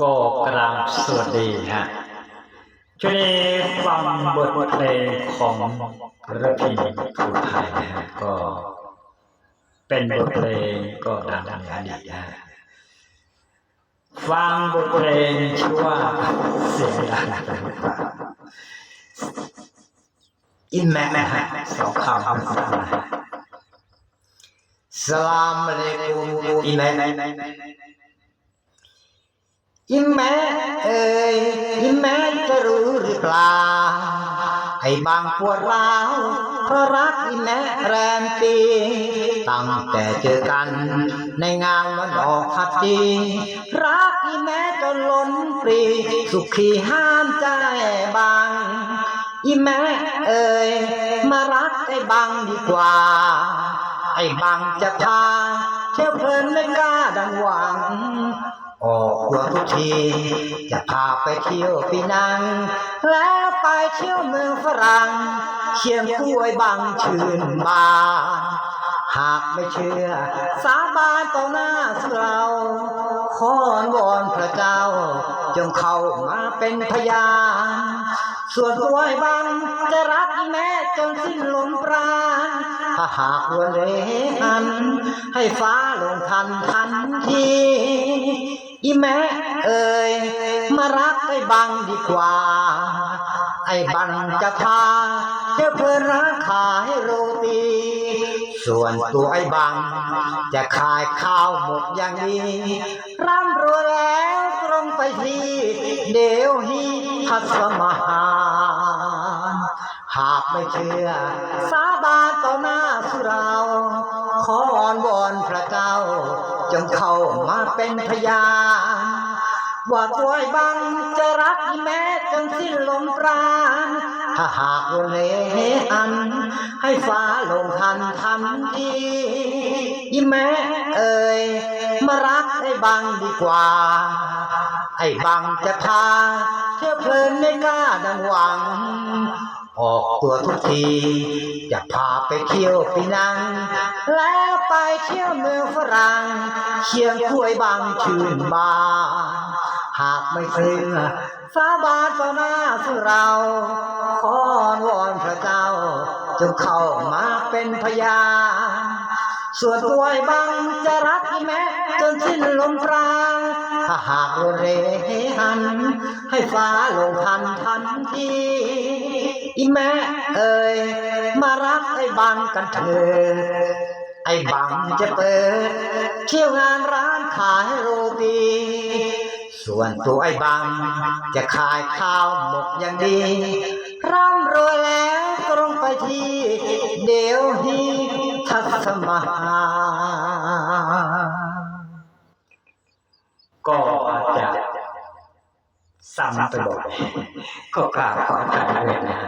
ก็กราบสวัสดีฮะช่วยฟังบทเพลงของระพีภูไทยนะฮะก็ เป็นบทเพลงก็ดังในอดีตนะฮะฟังบทเพลงชื่อว่าเสียงดังอินแม่นะฮะสองคำสั้นๆนะฮะ Assalamualaikum Imam Imam เอ่ยอิแม่จะรู้หรือเปล่าไอ้บางปวดร้าวเพราะรักอิแม่แรมปีตั้งแต่เจอกัน ในงานวันออกขัดจีรักอิแม่จนล้นปรีสุขีห้ามใจบางอีแม่เอ่ยมารักไอ้บังดีกว่า ไอ้บังจะพาเที่ยวเพลินไม่กล้าดังหวัง ออกตัวทุกที จะพาไปเที่ยวปีนัง แล้วไปเที่ยวเมืองฝรั่งเชียงคู่ไอ้บังชื่นบานหากไม่เชื่อ สาบานต่อหน้าสุเราขอนวอนพระเจ้า จงเข้ามาเป็นพยานส่วนตัวไอ้บังจะรักแม่จนสิ้นลมปราณถ้าหากวันเรหัน ให้ฟ้าลงทันทันที อ้บังดีกว่า ไอ้บังจะพาเที่ยวเพลินร้านขายโรตี ส่วนตัวไอ้บัง จะขายข้าวหมกอย่างดีร่ำรวยแล้วตรงไปที่เดี๋ยวฮีทัศมหารหากไม่เชื่อ สาบานต่อหน้าสุเรา ขออ้อนวอนพระเจ้า จงเข้ามาเป็นพยาน ว่าตัวไอ้บังจะรักแม่จนสิ้นลมปราณถ้าหากวันเลอัน ให้ฟ้าลงทันทันทีอีแม่เอ่ยมารักไอ้บังดีกว่า ไอ้บังจะพาเที่ยวเพลินไม่กล้าดังหวังออกตัวทุกทีจะพาไปเที่ยวปีนัง แล้วไปเที่ยวเมืองฝรั่งเชียงคุยบางชื่นบาน หากไม่เชื่อสาบานต่อหน้าสุเราขอวอนพระเจ้าจงเข้ามาเป็นพยานส่วนตัวไอ้บังจะรักอีแม่จนสิ้นลมปราณถ้าหากโดนเรหัน ให้ฟ้าลงทันทันทีอีแม่เอ่ยมารักไอ้บังกันเถิดไอ้บังจะเปิดเที่ยวงานร้านขายโรตี ส่วนตัวไอ้บังจะขายข้าวหมกอย่างดี ร่ำรวยแล้วตรงไปที่เดี๋ยวฮีทัศมาก็อาจจะซ้ำไปบอกก็กล่าวขออภัยด้วยนะ